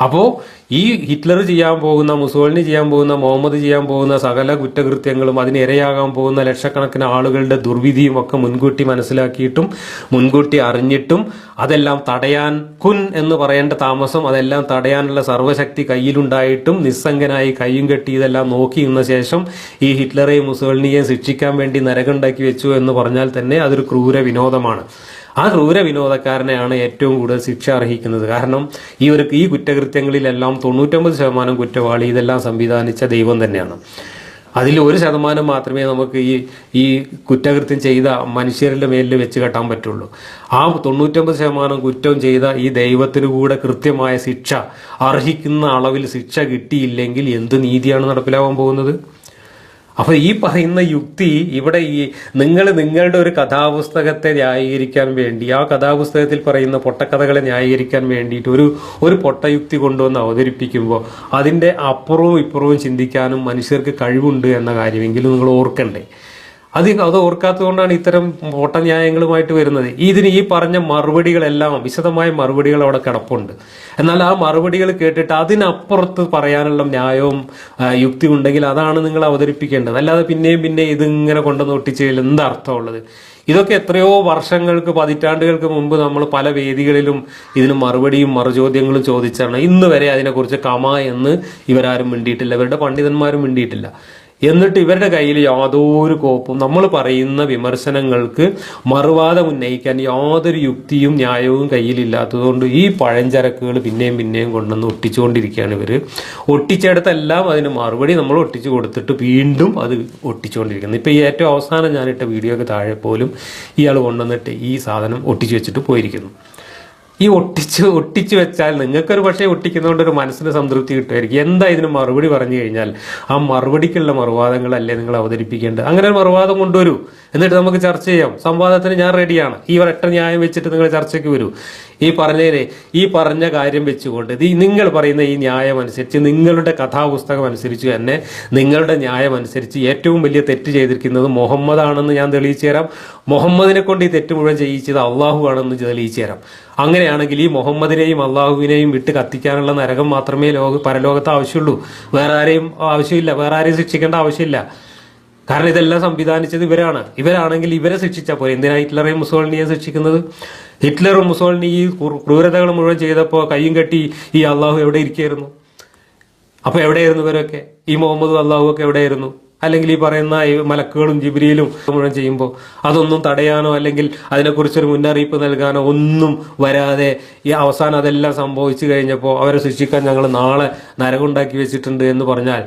അപ്പോൾ ഈ ഹിറ്റ്ലർ ചെയ്യാൻ പോകുന്ന മുസോളിനി ചെയ്യാൻ പോകുന്ന മുഹമ്മദ് ചെയ്യാൻ പോകുന്ന സകല കുറ്റകൃത്യങ്ങളും അതിന് ഇരയാകാൻ പോകുന്ന ലക്ഷക്കണക്കിന് ആളുകളുടെ ദുർവിധിയും ഒക്കെ മുൻകൂട്ടി മനസ്സിലാക്കിയിട്ടും മുൻകൂട്ടി അറിഞ്ഞിട്ടും അതെല്ലാം തടയാൻ കുൻ എന്ന് പറയേണ്ട താമസം അതെല്ലാം തടയാനുള്ള സർവശക്തി കയ്യിലുണ്ടായിട്ടും നിസ്സംഗനായി കയ്യും കെട്ടി ഇതെല്ലാം നോക്കി നിന്ന ശേഷം ഈ ഹിറ്റ്ലറെയും മുസോളിനിയെയും ശിക്ഷിക്കാൻ വേണ്ടി നരകുണ്ടാക്കി വെച്ചു എന്ന് പറഞ്ഞാൽ തന്നെ അതൊരു ക്രൂര വിനോദമാണ്. ആ ക്രൂര വിനോദക്കാരനെയാണ് ഏറ്റവും കൂടുതൽ ശിക്ഷ അർഹിക്കുന്നത്. കാരണം ഈ ഒരു ഈ കുറ്റകൃത്യങ്ങളിലെല്ലാം തൊണ്ണൂറ്റൊമ്പത് ശതമാനം കുറ്റവാളി ഇതെല്ലാം സംവിധാനിച്ച ദൈവം തന്നെയാണ്. അതിൽ ഒരു ശതമാനം മാത്രമേ നമുക്ക് ഈ ഈ കുറ്റകൃത്യം ചെയ്ത മനുഷ്യരുടെ മേലിൽ വെച്ച് കെട്ടാൻ പറ്റുള്ളൂ. ആ തൊണ്ണൂറ്റൊമ്പത് ശതമാനം കുറ്റം ചെയ്ത ഈ ദൈവത്തിന് കൂടെ കൃത്യമായ ശിക്ഷ അർഹിക്കുന്ന അളവിൽ ശിക്ഷ കിട്ടിയില്ലെങ്കിൽ എന്ത് നീതിയാണ് നടപ്പിലാവാൻ പോകുന്നത്? അപ്പൊ ഈ പറയുന്ന യുക്തി ഇവിടെ ഈ നിങ്ങൾ നിങ്ങളുടെ ഒരു കഥാപുസ്തകത്തെ ന്യായീകരിക്കാൻ വേണ്ടി ആ കഥാപുസ്തകത്തിൽ പറയുന്ന പൊട്ടക്കഥകളെ ന്യായീകരിക്കാൻ വേണ്ടിയിട്ട് ഒരു ഒരു പൊട്ടയുക്തി കൊണ്ടുവന്ന് അവതരിപ്പിക്കുമ്പോൾ അതിന്റെ അപ്പുറവും ഇപ്പുറവും ചിന്തിക്കാനും മനുഷ്യർക്ക് കഴിവുണ്ട് എന്ന കാര്യമെങ്കിലും നിങ്ങൾ ഓർക്കണ്ടേ? അത് അത് ഓർക്കാത്തതുകൊണ്ടാണ് ഇത്തരം വോട്ടന്യായങ്ങളുമായിട്ട് വരുന്നത്. ഇതിന് ഈ പറഞ്ഞ മറുപടികളെല്ലാം വിശദമായ മറുപടികൾ അവിടെ കിടപ്പുണ്ട്. എന്നാൽ ആ മറുപടികൾ കേട്ടിട്ട് അതിനപ്പുറത്ത് പറയാനുള്ള ന്യായവും യുക്തി ഉണ്ടെങ്കിൽ അതാണ് നിങ്ങൾ അവതരിപ്പിക്കേണ്ടത്. അല്ലാതെ പിന്നെയും പിന്നെ ഇതിങ്ങനെ കൊണ്ടുവന്ന് ഒട്ടിച്ചതിൽ എന്താ അർത്ഥമുള്ളത് ഇതൊക്കെ എത്രയോ വർഷങ്ങൾക്ക് പതിറ്റാണ്ടുകൾക്ക് മുമ്പ് നമ്മൾ പല വേദികളിലും ഇതിന് മറുപടിയും മറുചോദ്യങ്ങളും ചോദിച്ചാണ്. ഇന്ന് വരെ അതിനെക്കുറിച്ച് കമ എന്ന് ഇവരാരും മിണ്ടിയിട്ടില്ല. ഇവരുടെ പണ്ഡിതന്മാരും മിണ്ടിയിട്ടില്ല. എന്നിട്ട് ഇവരുടെ കയ്യിൽ യാതൊരു കോപ്പും നമ്മൾ പറയുന്ന വിമർശനങ്ങൾക്ക് മറുവാദം ഉന്നയിക്കാൻ യാതൊരു യുക്തിയും ന്യായവും കയ്യിലില്ലാത്തതുകൊണ്ട് ഈ പഴഞ്ചരക്കുകൾ പിന്നെയും പിന്നെയും കൊണ്ടുവന്ന് ഒട്ടിച്ചുകൊണ്ടിരിക്കുകയാണ് ഇവർ ഒട്ടിച്ചെടുത്തെല്ലാം അതിന് മറുപടി നമ്മൾ ഒട്ടിച്ചു കൊടുത്തിട്ട് വീണ്ടും അത് ഒട്ടിച്ചുകൊണ്ടിരിക്കുന്നത് ഇപ്പം ഈ ഏറ്റവും അവസാനം ഞാനിട്ട വീഡിയോയ്ക്ക് താഴെ പോലും ഇയാൾ കൊണ്ടുവന്നിട്ട് ഈ സാധനം ഒട്ടിച്ചു വെച്ചിട്ട് പോയിരിക്കുന്നു. ഈ ഒട്ടിച്ച് ഒട്ടിച്ച് വെച്ചാൽ നിങ്ങൾക്കൊരു പക്ഷേ ഒട്ടിക്കുന്നതുകൊണ്ട് ഒരു മനസ്സിന് സംതൃപ്തി കിട്ടുമായിരിക്കും. എന്താ ഇതിന് മറുപടി പറഞ്ഞു കഴിഞ്ഞാൽ ആ മറുപടിക്കുള്ള മറുവാദങ്ങളല്ലേ നിങ്ങൾ അവതരിപ്പിക്കേണ്ടത്? അങ്ങനെ ഒരു മറുവാദം കൊണ്ടുവരൂ. എന്നിട്ട് നമുക്ക് ചർച്ച ചെയ്യാം. സംവാദത്തിന് ഞാൻ റെഡിയാണ് ഈ ഒരൊറ്റ ന്യായം വെച്ചിട്ട് നിങ്ങൾ ചർച്ചയ്ക്ക് വരൂ. ഈ പറഞ്ഞതിനെ ഈ പറഞ്ഞ കാര്യം വെച്ചുകൊണ്ട് ഈ നിങ്ങൾ പറയുന്ന ഈ ന്യായം അനുസരിച്ച് നിങ്ങളുടെ കഥാപുസ്തകം അനുസരിച്ച് തന്നെ നിങ്ങളുടെ ന്യായം അനുസരിച്ച് ഏറ്റവും വലിയ തെറ്റ് ചെയ്തിരിക്കുന്നത് മുഹമ്മദ് ആണെന്ന് ഞാൻ തെളിയിച്ചു തരാം. മുഹമ്മദിനെ കൊണ്ട് ഈ തെറ്റ് മുഴുവൻ ചെയ്യിച്ചത് അള്ളാഹു ആണെന്ന് തെളിയിച്ചു തരാം. അങ്ങനെയാണെങ്കിൽ ഈ മുഹമ്മദിനെയും അള്ളാഹുവിനെയും വിട്ട് കത്തിക്കാനുള്ള നരകം മാത്രമേ ലോക പരലോകത്ത് ആവശ്യമുള്ളൂ. വേറെ ആരെയും ആവശ്യമില്ല. വേറെ ആരെയും ശിക്ഷിക്കേണ്ട ആവശ്യമില്ല. കാരണം ഇതെല്ലാം സംവിധാനിച്ചത് ഇവരാണ്. ഇവരാണെങ്കിൽ ഇവരെ ശിക്ഷിച്ചാൽ പോലെ എന്തിനാണ് ഹിറ്റ്ലറെയും മുസോളിനിയെ ശിക്ഷിക്കുന്നത്? ഹിറ്റ്ലറും മുസോളിനി ഈ ക്രൂരതകൾ മുഴുവൻ ചെയ്തപ്പോൾ കയ്യും കെട്ടി ഈ അള്ളാഹു എവിടെ ഇരിക്കുകയായിരുന്നു? അപ്പൊ എവിടെയായിരുന്നു ഇവരൊക്കെ? ഈ മുഹമ്മദ് അള്ളാഹു ഒക്കെ എവിടെയായിരുന്നു? അല്ലെങ്കിൽ ഈ പറയുന്ന മലക്കുകളും ജിബ്രിയിലും മുഴുവൻ ചെയ്യുമ്പോൾ അതൊന്നും തടയാനോ അല്ലെങ്കിൽ അതിനെക്കുറിച്ചൊരു മുന്നറിയിപ്പ് നൽകാനോ ഒന്നും വരാതെ ഈ അവസാനം അതെല്ലാം സംഭവിച്ചു കഴിഞ്ഞപ്പോൾ അവരെ ശിക്ഷിക്കാൻ ഞങ്ങൾ നാളെ നരകുണ്ടാക്കി വെച്ചിട്ടുണ്ട് എന്ന് പറഞ്ഞാൽ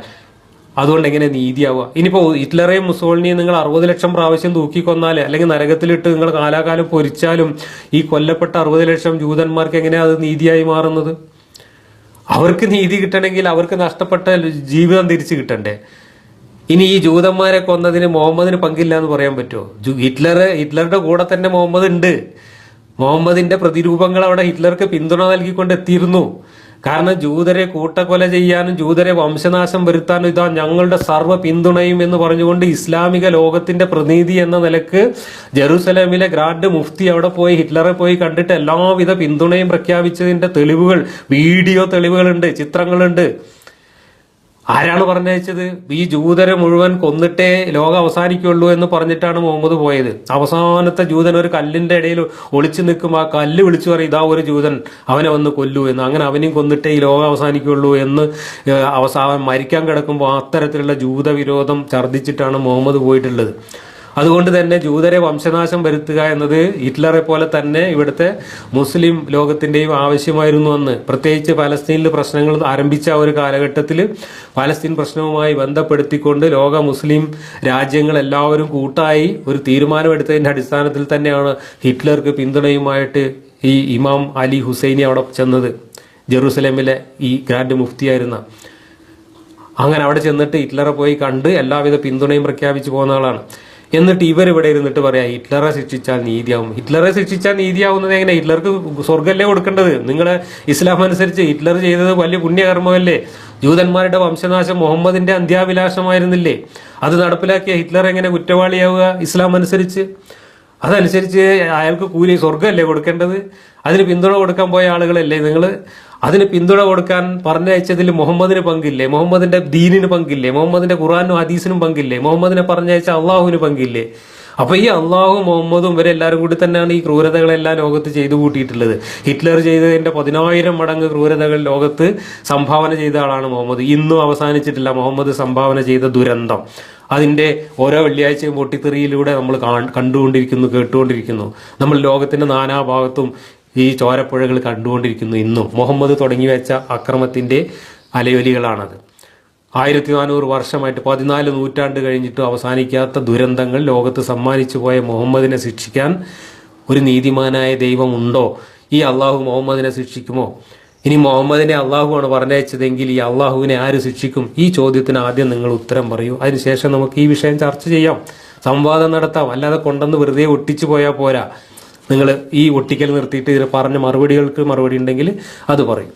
അതുകൊണ്ട് എങ്ങനെ നീതിയാവുക? ഇനിയിപ്പോ ഹിറ്റ്ലറെയും മുസോളിനെയും നിങ്ങൾ അറുപത് ലക്ഷം പ്രാവശ്യം തൂക്കിക്കൊന്നാൽ അല്ലെങ്കിൽ നരകത്തിലിട്ട് നിങ്ങൾ കാലാകാലം പൊരിച്ചാലും ഈ കൊല്ലപ്പെട്ട അറുപത് ലക്ഷം ജൂതന്മാർക്ക് എങ്ങനെയാ അത് നീതിയായി മാറുന്നത്? അവർക്ക് നീതി കിട്ടണമെങ്കിൽ അവർക്ക് നഷ്ടപ്പെട്ട ജീവിതം തിരിച്ചു കിട്ടണ്ടേ? ഇനി ഈ ജൂതന്മാരെ കൊന്നതിന് മുഹമ്മദിന് പങ്കില്ല എന്ന് പറയാൻ പറ്റുമോ? ഹിറ്റ്ലർ ഹിറ്റ്ലറുടെ കൂടെ തന്നെ മുഹമ്മദ് ഉണ്ട്. മുഹമ്മദിന്റെ പ്രതിരൂപങ്ങൾ അവിടെ ഹിറ്റ്ലർക്ക് പിന്തുണ നൽകിക്കൊണ്ട് എത്തിയിരുന്നു. കാരണം ജൂതരെ കൂട്ടക്കൊല ചെയ്യാനും ജൂതരെ വംശനാശം വരുത്താനും ഇതാ ഞങ്ങളുടെ സർവ പിന്തുണയും എന്ന് പറഞ്ഞുകൊണ്ട് ഇസ്ലാമിക ലോകത്തിന്റെ പ്രതിനിധി എന്ന നിലയ്ക്ക് ജെറൂസലേമിലെ ഗ്രാൻഡ് മുഫ്തി അവിടെ പോയി ഹിറ്റ്ലറെ പോയി കണ്ടിട്ട് എല്ലാവിധ പിന്തുണയും പ്രഖ്യാപിച്ചതിന്റെ തെളിവുകൾ വീഡിയോ തെളിവുകളുണ്ട് ചിത്രങ്ങളുണ്ട്. ആരാണ് പറഞ്ഞയച്ചത്? ഈ ജൂതരെ മുഴുവൻ കൊന്നിട്ടേ ലോകം അവസാനിക്കുള്ളൂ എന്ന് പറഞ്ഞിട്ടാണ് മുഹമ്മദ് പോയത്. അവസാനത്തെ ജൂതൻ ഒരു കല്ലിന്റെ ഇടയിൽ ഒളിച്ചു നിൽക്കും ആ കല്ല് വിളിച്ചു പറയും ഇതാ ഒരു ജൂതൻ അവനെ വന്ന് കൊല്ലൂ എന്ന്. അങ്ങനെ അവനെയും കൊന്നിട്ടേ ഈ ലോകം അവസാനിക്കുള്ളൂ എന്ന് അവസാനം മരിക്കാൻ കിടക്കുമ്പോൾ അത്തരത്തിലുള്ള ജൂതവിരോധം ഛർദ്ദിച്ചിട്ടാണ് മുഹമ്മദ് പോയിട്ടുള്ളത്. അതുകൊണ്ട് തന്നെ ജൂതരെ വംശനാശം വരുത്തുക എന്നത് ഹിറ്റ്ലറെ പോലെ തന്നെ ഇവിടുത്തെ മുസ്ലിം ലോകത്തിന്റെയും ആവശ്യമായിരുന്നു അന്ന് പ്രത്യേകിച്ച് പലസ്തീനിൽ പ്രശ്നങ്ങൾ ആരംഭിച്ച ഒരു കാലഘട്ടത്തിൽ പലസ്തീൻ പ്രശ്നവുമായി ബന്ധപ്പെടുത്തിക്കൊണ്ട് ലോക മുസ്ലിം രാജ്യങ്ങൾ എല്ലാവരും കൂട്ടായി ഒരു തീരുമാനമെടുത്തതിന്റെ അടിസ്ഥാനത്തിൽ തന്നെയാണ് ഹിറ്റ്ലർക്ക് പിന്തുണയുമായിട്ട് ഈ ഇമാം അലി ഹുസൈനി അവിടെ ചെന്നത്. ജെറൂസലേമിലെ ഈ ഗ്രാൻഡ് മുഫ്തിയായിരുന്ന. അങ്ങനെ അവിടെ ചെന്നിട്ട് ഹിറ്റ്ലറെ പോയി കണ്ട് എല്ലാവിധ പിന്തുണയും പ്രഖ്യാപിച്ചു പോകുന്ന ആളാണ്. എന്നിട്ട് ഇവർ ഇവിടെ ഇരുന്നിട്ട് പറയാം ഹിറ്റ്ലറെ ശിക്ഷിച്ചാൽ നീതിയാവും. ഹിറ്റ്ലറെ ശിക്ഷിച്ചാൽ നീതിയാവുന്നത് എങ്ങനെ? ഹിറ്റ്ലർക്ക് സ്വർഗല്ലേ കൊടുക്കേണ്ടത്? നിങ്ങളെ ഇസ്ലാം അനുസരിച്ച് ഹിറ്റ്ലർ ചെയ്തത് വലിയ പുണ്യകർമ്മമല്ലേ? ജൂതന്മാരുടെ വംശനാശം മുഹമ്മദിന്റെ അന്ത്യാഭിലാഷമായിരുന്നില്ലേ? അത് നടപ്പിലാക്കിയ ഹിറ്റ്ലർ എങ്ങനെ കുറ്റവാളിയാവുക ഇസ്ലാം അനുസരിച്ച്? അതനുസരിച്ച് അയാൾക്ക് കൂലി സ്വർഗമല്ലേ കൊടുക്കേണ്ടത്? അതിന് പിന്തുണ കൊടുക്കാൻ പോയ ആളുകളല്ലേ നിങ്ങൾ അതിന് പിന്തുണ കൊടുക്കാൻ പറഞ്ഞയച്ചതിൽ മുഹമ്മദിന് പങ്കില്ലേ? മുഹമ്മദിന്റെ ദീനിന് പങ്കില്ലേ? മുഹമ്മദിന്റെ ഖുറാനും ഹദീസിനും പങ്കില്ലേ? മുഹമ്മദിനെ പറഞ്ഞയച്ച അള്ളാഹുവിന് പങ്കില്ലേ? അപ്പൊ ഈ അള്ളാഹും മുഹമ്മദും ഇവരെ എല്ലാവരും കൂടി തന്നെയാണ് ഈ ക്രൂരതകളെല്ലാം ലോകത്ത് ചെയ്തു കൂട്ടിയിട്ടുള്ളത്. ഹിറ്റ്ലർ ചെയ്തതിന്റെ പതിനായിരം മടങ്ങ് ക്രൂരതകൾ ലോകത്ത് സംഭാവന ചെയ്ത ആളാണ് മുഹമ്മദ്. ഇന്നും അവസാനിച്ചിട്ടില്ല മുഹമ്മദ് സംഭാവന ചെയ്ത ദുരന്തം. അതിന്റെ ഓരോ വെള്ളിയാഴ്ചയും പൊട്ടിത്തെറിയിലൂടെ നമ്മൾ കണ്ടുകൊണ്ടിരിക്കുന്നു കേട്ടുകൊണ്ടിരിക്കുന്നു. നമ്മൾ ലോകത്തിന്റെ നാനാഭാഗത്തും ഈ ചോരപ്പുഴകൾ കണ്ടുകൊണ്ടിരിക്കുന്നു ഇന്നും. മുഹമ്മദ് തുടങ്ങി വെച്ച അക്രമത്തിന്റെ അലയൊലികളാണത്. ആയിരത്തി നാനൂറ് വർഷമായിട്ട് പതിനാല് നൂറ്റാണ്ട് കഴിഞ്ഞിട്ട് അവസാനിക്കാത്ത ദുരന്തങ്ങൾ ലോകത്ത് സമ്മാനിച്ചു പോയ മുഹമ്മദിനെ ശിക്ഷിക്കാൻ ഒരു നീതിമാനായ ദൈവമുണ്ടോ? ഈ അള്ളാഹു മുഹമ്മദിനെ ശിക്ഷിക്കുമോ? ഇനി മുഹമ്മദിനെ അള്ളാഹുവാണ് പറഞ്ഞയച്ചതെങ്കിൽ ഈ അള്ളാഹുവിനെ ആര് ശിക്ഷിക്കും? ഈ ചോദ്യത്തിന് ആദ്യം നിങ്ങൾ ഉത്തരം പറയൂ. അതിനുശേഷം നമുക്ക് ഈ വിഷയം ചർച്ച ചെയ്യാം. സംവാദം നടത്താം. അല്ലാതെ കൊണ്ടുവന്ന് വെറുതെ ഒട്ടിച്ചു പോയാൽ പോരാ. നിങ്ങൾ ഈ ഒട്ടിക്കൽ നിർത്തിയിട്ട് ഇതിന് പറഞ്ഞ മറുപടികൾക്ക് മറുപടി ഉണ്ടെങ്കിൽ അത് പറയും.